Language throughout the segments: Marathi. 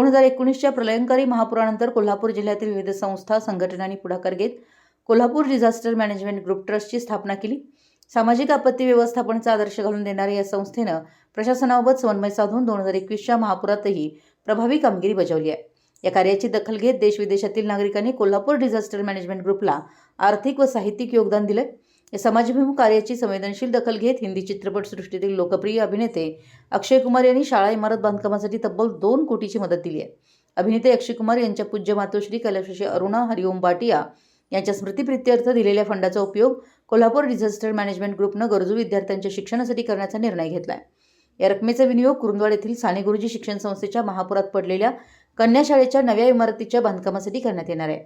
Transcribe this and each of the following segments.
दोन हजार एकोणीसच्या प्रलयंकारी महापुरानंतर कोल्हापूर जिल्ह्यातील विविध संस्था संघटनांनी पुढाकार घेत कोल्हापूर डिझास्टर मॅनेजमेंट ग्रुप ट्रस्टची स्थापना केली. सामाजिक आपत्ती व्यवस्थापनाचा आदर्श घालून देणाऱ्या या संस्थेनं प्रशासनाबाबत समन्वय साधून दोन हजार एकवीसच्या महापुरातही प्रभावी कामगिरी बजावली आहे. या कार्याची दखल घेत देश विदेशातील नागरिकांनी कोल्हापूर डिझास्टर मॅनेजमेंट ग्रुपला आर्थिक व साहित्यिक योगदान दिलं या समाजभिमुख कार्याची संवेदनशील दखल घेत हिंदी चित्रपटसृष्टीतील लोकप्रिय अभिनेते अक्षय कुमार यांनी शाळा इमारत बांधकामासाठी तब्बल दोन कोटीची मदत दिली आहे. अभिनेते अक्षय कुमार यांच्या पूज्य मातोश्री कलाशशी अरुणा हरिओम बाटिया यांच्या स्मृतीप्रित्यर्थ दिलेल्या फंडाचा उपयोग कोल्हापूर डिझास्टर मॅनेजमेंट ग्रुपनं गरजू विद्यार्थ्यांच्या शिक्षणासाठी करण्याचा निर्णय घेतला आहे या रकमेचा विनियोग कुरुंदवाड येथील साने गुरुजी शिक्षण संस्थेच्या महापुरात पडलेल्या कन्या शाळेच्या नव्या इमारतीच्या बांधकामासाठी करण्यात येणार आहे.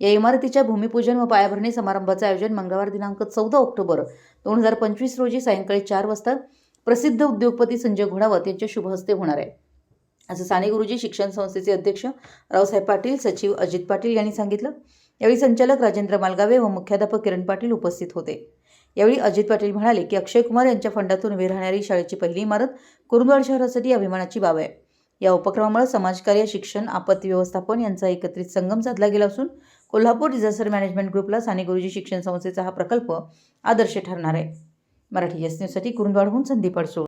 या इमारतीच्या भूमिपूजन व पायाभरणी समारंभाचं आयोजन मंगळवार दिनांक चौदा ऑक्टोबर दोन हजार पंचवीस रोजी सायंकाळी चार वाजता प्रसिद्ध उद्योगपती संजय घोडावत यांच्या शुभहस्ते होणार आहे. असं साने गुरुजी शिक्षण संस्थेचे अध्यक्ष रावसाहेब पाटील सचिव अजित पाटील यांनी सांगितलं. यावेळी संचालक राजेंद्र मालगावे व मुख्याध्यापक किरण पाटील उपस्थित होते. यावेळी अजित पाटील म्हणाले की अक्षय कुमार यांच्या फंडातून उभी राहणारी शाळेची पहिली इमारत कुरुंदवाड शहरासाठी अभिमानाची बाब आहे. या उपक्रमामुळे समाजकार्य शिक्षण आपत्ती व्यवस्थापन यांचा एकत्रित संगम साधला गेला असून कोल्हापूर डिझास्टर मॅनेजमेंट ग्रुपला साने गुरुजी शिक्षण संस्थेचा हा प्रकल्प आदर्श ठरणार आहे. मराठी एस न्यूजसाठी कुरुंदवाडहून संदीप अडसूळ.